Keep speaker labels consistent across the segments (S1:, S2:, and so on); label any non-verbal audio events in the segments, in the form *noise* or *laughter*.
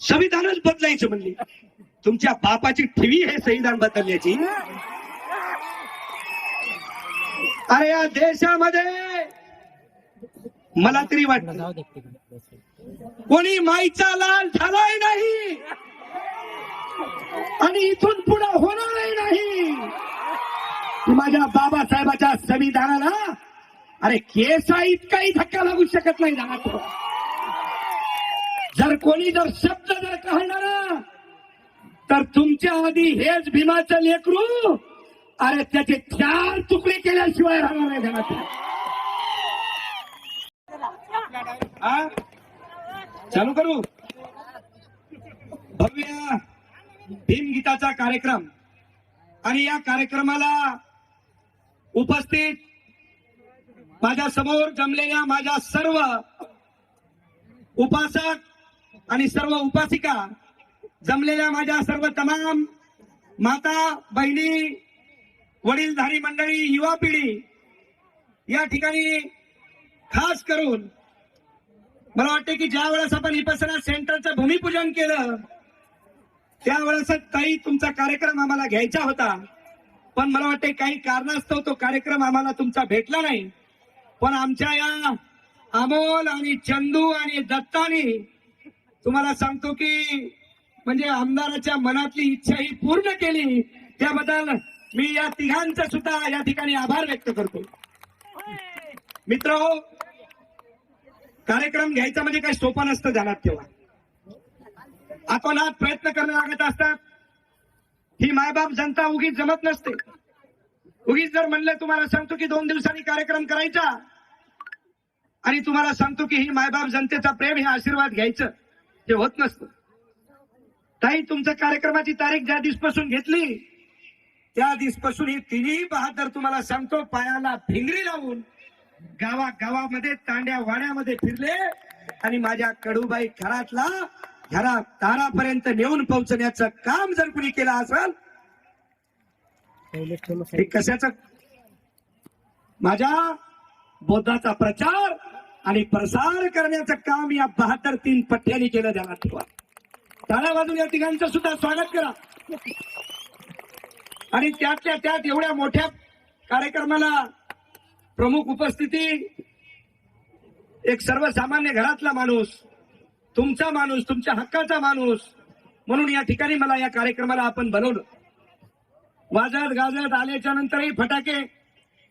S1: संविधानच बदलायचं म्हणले. तुमच्या बापाची ठेवी हे संविधान बदलण्याची. अरे या देशामध्ये मला तरी वाटत कोणी माईचा लाल झालाय नाही. आणि इथून पुढे होणारही नाही. माझ्या बाबासाहेबाच्या संविधानाला अरे केसा इतकाही धक्का लागू शकत नाही जाणार जर कोणी जर शब्द जर कहणार तर तुमच्या आधी हेच भीमाचं लेकरू अरे त्याचे चार तुकडे केल्याशिवाय राहणार नाही जाणार हा? चालू करू? भव्य भीमगीताचा कार्यक्रम. आणि या कार्यक्रमाला उपस्थित माझ्यासमोर जमलेल्या माझ्या सर्व उपासक आणि सर्व उपासिका जमलेल्या माझ्या सर्व तमाम माता बहिणी वडीलधारी मंडळी युवा पिढी या ठिकाणी खास करून मला वाटते की ज्या वेळेस आपण विपसना सेंटरचं भूमिपूजन केलं त्यावेळेस काही तुमचा कार्यक्रम आम्हाला घ्यायचा होता. पण मला वाटते काही कारणास्तव तो कार्यक्रम आम्हाला तुमचा भेटला नाही. पण आमच्या या अमोल आणि चंदू आणि दत्तानी तुम्हाला सांगतो की म्हणजे आमदाराच्या मनातली इच्छा ही पूर्ण केली. त्याबद्दल मी या तिघांचा सुद्धा या ठिकाणी आभार व्यक्त करतो. मित्र हो, कार्यक्रम घ्यायचा म्हणजे काही सोपं नसतं जाणार तेव्हा. आपण आज प्रयत्न करणं लागत असतात. ही मायबाप जनता उगीच जमत नसते. उगीच जर म्हणलं तुम्हाला सांगतो की दोन दिवसांनी कार्यक्रम करायचा. आणि तुम्हाला सांगतो की ही मायबाप जनतेचा प्रेम हे आशीर्वाद घ्यायचं. ते होत नसतं. ताई तुमच्या कार्यक्रमाची तारीख ज्या दिसपासून घेतली त्या दिसपासून ही तिन्ही बहादर तुम्हाला सांगतो पायाला फिंगरी लावून गावा गावामध्ये तांड्या वाड्यामध्ये फिरले आणि माझ्या कडूबाई घरातला घरा तारापर्यंत नेऊन पोहोचण्याचं काम जर कुणी केलं असेल हे कशाच? माझ्या बौद्धाचा प्रचार आणि प्रसार करण्याचं काम या बहात्तर तीन पठ्याने केलं जाणार ठेवा टाळ्या बाजून या तिघांचं सुद्धा स्वागत करा. आणि त्यातल्या त्यात एवढ्या मोठ्या कार्यक्रमाला प्रमुख उपस्थिती एक सर्वसामान्य घरातला माणूस तुमचा माणूस तुमच्या हक्काचा माणूस म्हणून या ठिकाणी मला या कार्यक्रमाला आपण बनवलं. वाजत गाजत आल्याच्या नंतरही फटाके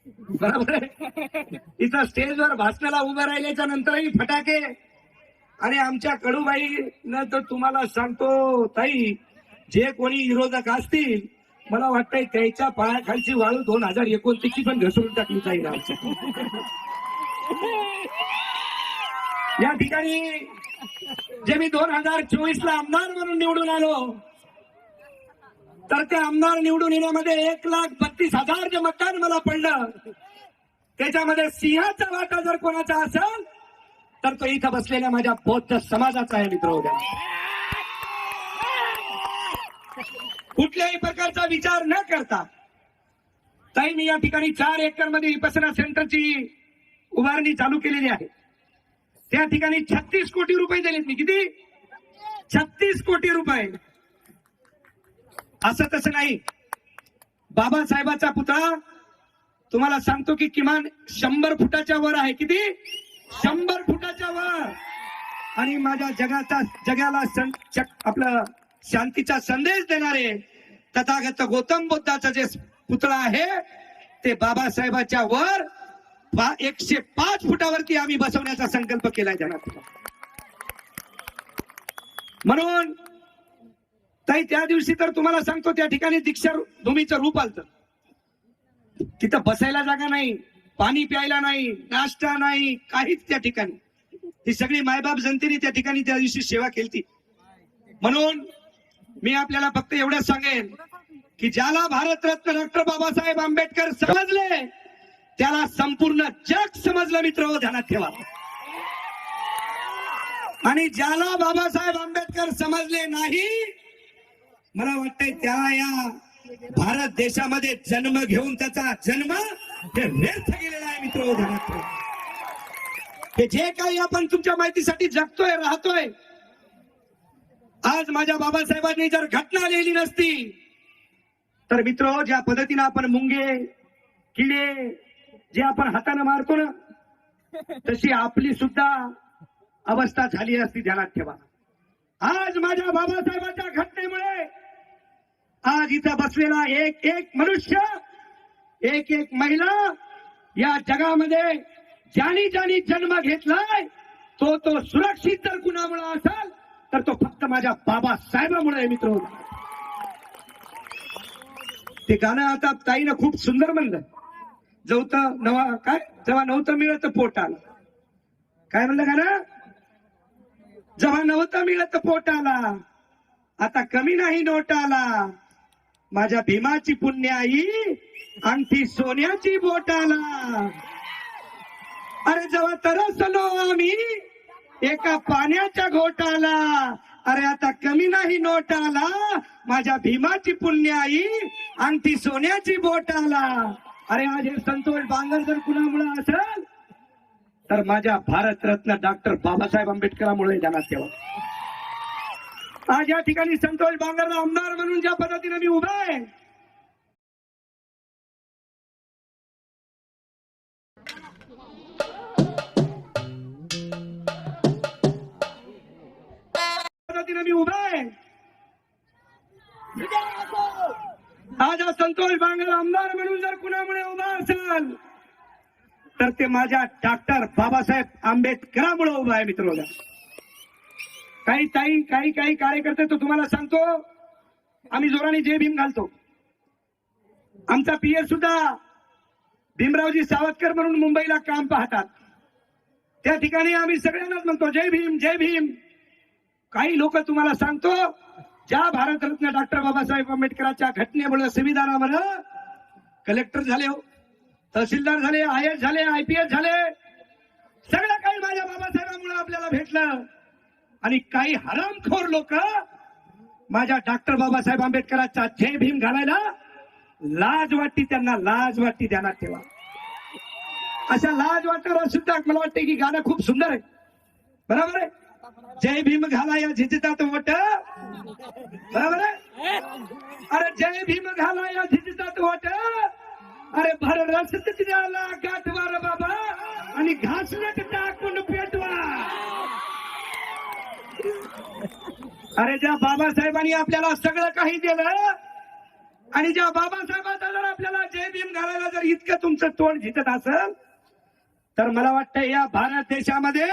S1: बरोबर आहे? स्टेजवर भाषणाला उभं राहिल्याच्या नंतरही फटाके. आणि आमच्या कडूबाई न तर तुम्हाला सांगतो ताई जे कोणी विरोधक असतील मला वाटतंय त्याच्या पायाखालची वाळू दोन हजार एकोणतीसची पण घसरून टाकली जाईल आमच्या या ठिकाणी जे मी दोन हजार चोवीस ला आमदार म्हणून निवडून आलो तर ते आमदार निवडून येण्यामध्ये एक लाख बत्तीस हजार जे मतदान मला पडलं त्याच्यामध्ये सिंहाचा वाटा जर कोणाचा असेल तर तो इथं बसलेल्या माझ्या बौद्ध समाजाचा आहे मित्र उद्या. कुठल्याही प्रकारचा विचार न करता ताई मी या ठिकाणी चार एकरमध्ये विपसना सेंटरची उभारणी चालू केलेली आहे. त्या ठिकाणी छत्तीस कोटी रुपये दिलेत मी. किती? छत्तीस कोटी रुपये. असं तसं नाही. बाबासाहेबाचा पुतळा तुम्हाला सांगतो की किमान शंभर फुटाच्या वर आहे किती? शंभर फुटाच्या वर. आणि माझ्या जगाचा जगाला सं- आपलं शांतीचा संदेश देणारे तथागत गौतम बुद्धाचा जे पुतळा आहे ते बाबासाहेबाच्या वर एकशे पाच फुटावरती आम्ही बसवण्याचा संकल्प केलाय त्यांना. म्हणून ताई त्या दिवशी तर तुम्हाला सांगतो त्या ठिकाणी दीक्षा भूमीचं रूप आलत. तिथं बसायला जागा नाही पाणी प्यायला नाही नाश्ता नाही काहीच त्या ठिकाणी. ही सगळी मायबाप जनतेने त्या ठिकाणी त्या दिवशी सेवा केली म्हणून मी आपल्याला फक्त एवढंच सांगेन की ज्याला भारतरत्न डॉक्टर बाबासाहेब आंबेडकर समजले त्याला संपूर्ण जग समजलं मित्र हो, ध्यानात ठेवा. आणि ज्याला बाबासाहेब आंबेडकर समजले नाही मला वाटतंय त्याला या भारत देशामध्ये जन्म घेऊन त्याचा जन्म हे व्यर्थ गेलेला आहे मित्र हे जे काही आपण तुमच्या माहितीसाठी जगतोय राहतोय आज माझ्या बाबासाहेबांनी जर घटना लिहिली नसती तर मित्र ज्या पद्धतीनं आपण मुंगे किडे जे आपण हाताने मारतो ना तशी आपली सुद्धा अवस्था झाली असती ध्यानात ठेवा. आज माझ्या बाबासाहेबांच्या घटनेमुळे आज इथं बसलेला एक एक मनुष्य एक एक महिला या जगामध्ये ज्यानी ज्यानी जन्म घेतलाय तो तो सुरक्षित जर कुणामुळे असेल तर तो फक्त माझ्या बाबासाहेबामुळे आहे मित्र. ते गाणं आता ताईनं खूप सुंदर म्हणलं. जवत नवा काय? जेव्हा नव्हतं मिळत पोट आलं. काय म्हणलं गाणं? जेव्हा नव्हतं मिळत पोट आला. आता कमी नाही नोट आला. माझ्या भीमाची पुण्य आई अंगठी सोन्याची बोट आला अरे जेव्हा तरसलो आम्ही एका पाण्याच्या घोटाला. अरे आता कमी नाही नोट आला माझ्या भीमाची पुण्य आई अंगठी सोन्याची बोट आला अरे आज हे संतोष बांगर जर कुणामुळे असेल तर माझ्या भारतरत्न डॉक्टर बाबासाहेब आंबेडकरांमुळे जाणार तेव्हा आज या ठिकाणी संतोष बांगरला आमदार म्हणून ज्या पद्धतीने मी उभा आहे. पद्धतीने मी उभा आहे. आज हा संतोष बांगर आमदार म्हणून जर कुणामुळे उभा असेल तर ते माझ्या डॉक्टर बाबासाहेब आंबेडकरांमुळे उभा आहे मित्र काही ताई काही काही कार्यकर्ते तो तुम्हाला सांगतो आम्ही जोराने जय भीम घालतो. आमचा पीएस सुद्धा भीमरावजी सावतकर म्हणून मुंबईला काम पाहतात. त्या ठिकाणी आम्ही सगळ्यांनाच म्हणतो जय भीम जय भीम. काही लोक तुम्हाला सांगतो ज्या भारतरत्न डॉक्टर बाबासाहेब आंबेडकरांच्या घटनेमुळे संविधानावर कलेक्टर झाले हो तहसीलदार झाले आय एस झाले आय पी एस झाले सगळं काही माझ्या बाबासाहेबांमुळे आपल्याला भेटलं. आणि काही हरामखोर लोक माझ्या डॉक्टर बाबासाहेब आंबेडकरांचा जय भीम घालायला लाज वाटती त्यांना लाज वाटती ध्यानात ठेवा. अशा लाज वाटणारा सुद्धा मला वाटते की गाणं खूप सुंदर आहे. बरोबर आहे? जय भीम घाला या झिजतात वट. बरोबर आहे? अरे जय भीम घाला या झिजतात वट. अरे भर रस तिला गाठवा बाबा. आणि घासलट टाकून अरे ज्या बाबासाहेबांनी आपल्याला सगळं काही दिलं आणि ज्या बाबासाहेबांचा जर आपल्याला जय भीम घालायला जर इतकं तुमचं तोंड झिटत असेल तर मला वाटतं या भारत देशामध्ये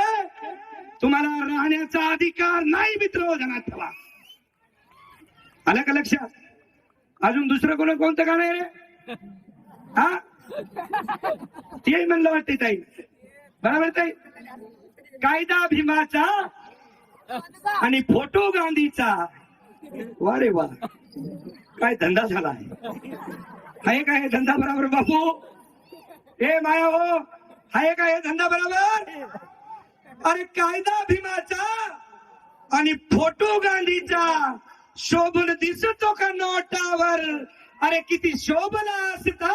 S1: तुम्हाला राहण्याचा अधिकार नाही मित्र जनात ठेवा. आलं का लक्षात? अजून दुसरं कोण कोणतं गाणं आहे रे? हा? ते म्हणलं वाटते ताई. बरोबर ताई? कायदा भीमाचा आणि फोटो गांधीचा. वा रे वा. काय धंदा झाला आहे? काय धंदा बरोबर बापू? हे माया हो. हाय काय हे धंदा बरोबर? अरे कायदा भीमाचा आणि फोटो गांधीचा. शोभून दिसतो का नोटावर? अरे किती शोभला असता.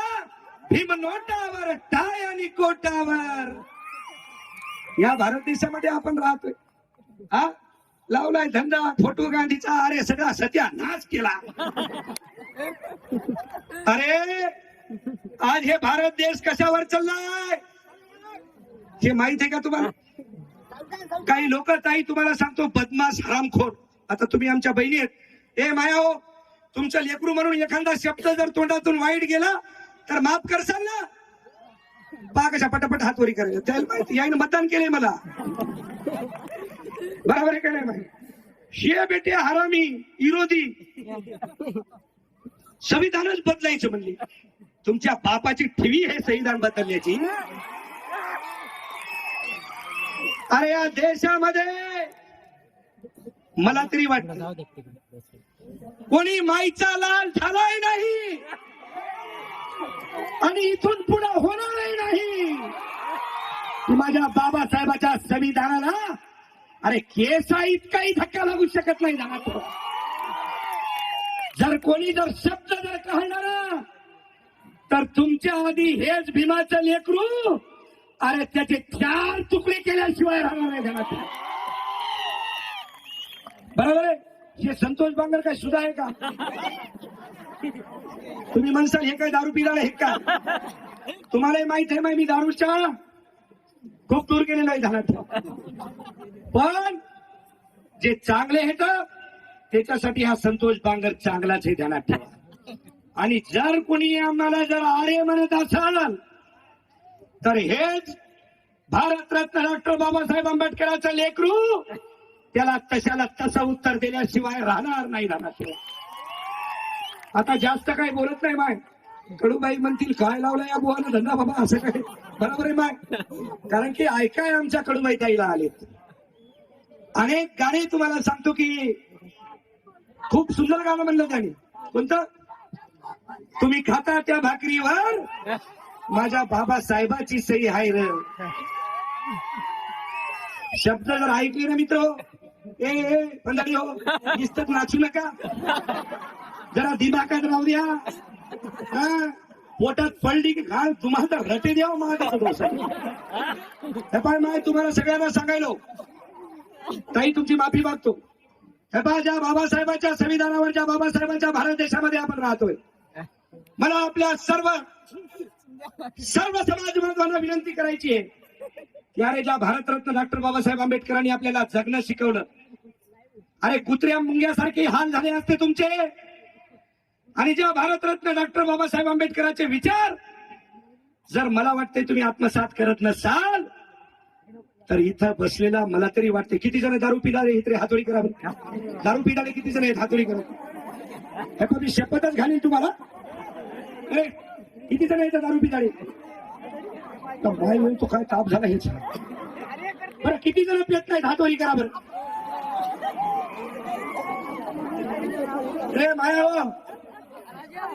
S1: भीम नोटावर टाय आणि कोटावर. या भारत देशामध्ये आपण राहतोय. हा? लावलाय धंदा फोटो गांधीचा अरे सगळा सध्या नाच केला. अरे आज हे भारत देश कशावर चाललाय? हे माहीत आहे का तुम्हाला? काही लोक ताई तुम्हाला सांगतो बदमाश हरामखोर. आता तुम्ही आमच्या बहिणी आहेत. ए माया हो तुमचं लेकरू म्हणून एखादा शब्द जर तोंडातून वाईट गेला तर माफ करसाल ना? पा कशा पटापट हातवरी करायला. त्याला माहिती याने मतदान केलंय मला. बरोबर आहे का नाही माहिती बेटे हरामी विरोधी संविधानच बदलायचं म्हणली. तुमच्या बापाची ठेवी हे संविधान बदलण्याची. अरे या देशामध्ये मला तरी वाटत कोणी माईचा लाल झालाय नाही. आणि इथून पुढे होणारही नाही. माझ्या बाबासाहेबाच्या संविधानाला अरे केसा इतकाही धक्का लागू शकत नाही जाणार जर कोणी जर शब्द जर कहणार तर तुमच्या आधी हेच भीमाचं लेकरू अरे त्याचे चार तुकडे केल्याशिवाय राहणार नाही ध्यानात बरोबर आहे? हे संतोष बांगर काय सुद्धा आहे का? तुम्ही म्हणसाल हे काय दारू पिणार हे का? तुम्हालाही माहीत आहे मी दारूच्या खूप दूर गेलेला आहे ध्यानात पण जे चांगले आहेत त्याच्यासाठी हा संतोष बांगर चांगलाच आहे ध्यानात ठेवा. आणि जर कोणी आम्हाला जर आर्य म्हणत असाल तर हेच भारतरत्न डॉक्टर बाबासाहेब आंबेडकरांचं लेकरू त्याला तशाला तसं उत्तर दिल्याशिवाय राहणार नाही राहणार आता जास्त काही बोलत नाही माय. कडूबाई म्हणतील काय लावलं या बुवाला धंदा बाबा? असं काय बरोबर आहे माय. कारण की ऐकाय आमच्या कडूबाई ताईला आलेत. अनेक गाणे तुम्हाला सांगतो की खूप सुंदर गाणं म्हणलं त्याने. कोणतं? तुम्ही खाता त्या भाकरीवर माझ्या बाबासाहेबाची सही आहे र. शब्द जर ऐकले ना मित्र ए ए, पंढरी हो नुसतं नाचू नका. जरा दिमाकात राहू द्या. हा? पोटात पडली की घाल तुम्हाला तर रटे द्यावं माझ्या हे पाय माय तुम्हाला सगळ्यांना सांगायलो. ताई तुमची माफी मागतो. हे पहा ज्या बाबासाहेबांच्या संविधानावर ज्या बाबासाहेबांच्या भारत देशामध्ये आपण राहतोय. मला आपल्या सर्व सर्व समाज बांधवांना विनंती करायची आहे की अरे ज्या भारतरत्न डॉक्टर बाबासाहेब आंबेडकरांनी आपल्याला जगणं शिकवलं अरे कुत्र्या मुंग्यासारखे हाल झाले असते तुमचे. आणि ज्या भारतरत्न डॉक्टर बाबासाहेब आंबेडकरांचे विचार जर मला वाटते तुम्ही आत्मसात करत नसाल तर इथं बसलेला मला तरी वाटते किती जण दारू पिणारे इथे हातोडी करा. दारू पिणारे किती जण आहेत हातोडी करा. हे पण मी शपथच घालीन तुम्हाला. किती जण येतात दारू पिणारे? तर माय तो काय ताप झाला हेच. बरं किती जण पित नाहीत हातोडी करा बरं. रे माया हो.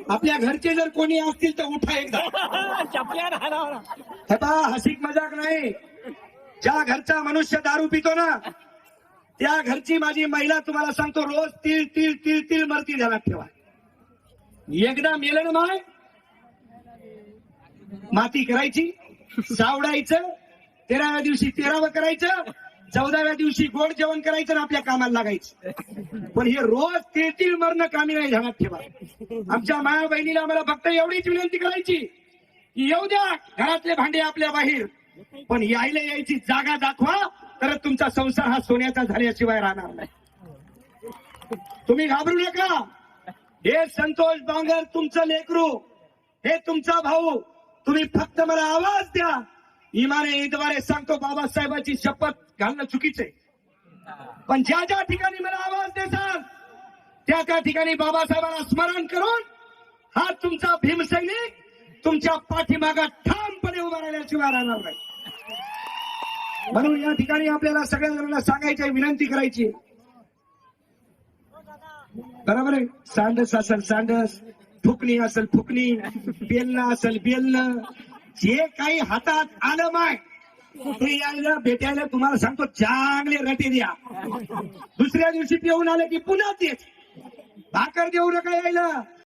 S1: आपल्या घरचे जर कोणी असतील तर उठा एकदा. *laughs* हसिक मजाक नाही. ज्या घरचा मनुष्य दारू पितो ना त्या घरची माझी महिला तुम्हाला सांगतो रोज तीळ तीळ तीळ तीळ मरती ध्यानात ठेवा. एकदा मेलं ना माय माती करायची सावडायचं तेराव्या दिवशी तेरावं करायचं चौदाव्या दिवशी गोड जेवण करायचं आणि आपल्या कामाला लागायचं. पण हे रोज तेतील मरण मरणं कामी नाही ध्यानात ठेवा. आमच्या माया बहिणीला मला फक्त एवढीच विनंती करायची की येऊ द्या घरातले भांडे आपल्या बाहेर. पण यायला यायची जागा दाखवा तर तुमचा संसार हा सोन्याचा झाल्याशिवाय राहणार नाही. तुम्ही घाबरू नका. हे संतोष बांगर तुमचं लेकरू हे तुमचा भाऊ तुम्ही फक्त मला आवाज द्या. इमाने ईदवारे सांगतो बाबासाहेबाची शपथ घालणं चुकीचे पण ज्या ज्या ठिकाणी मला आवाज देसाल त्या त्या ठिकाणी बाबासाहेबांना स्मरण करून हा तुमचा भीमसैनिक तुमच्या पाठीमागा ठामपणे उभा राहिल्याशिवाय राहणार नाही. म्हणून या ठिकाणी आपल्याला सगळ्या जणांना सांगायची विनंती करायची. बरोबर आहे? सांडस असेल सांडस फुकणी असेल फुकणी बेलणं असेल बेलणं जे काही हातात आलं माय कुठे यायला भेटायला तुम्हाला सांगतो चांगले रटे द्या. दुसऱ्या दिवशी पिऊन आले की पुन्हा तेच. भाकर देऊ नका यायला.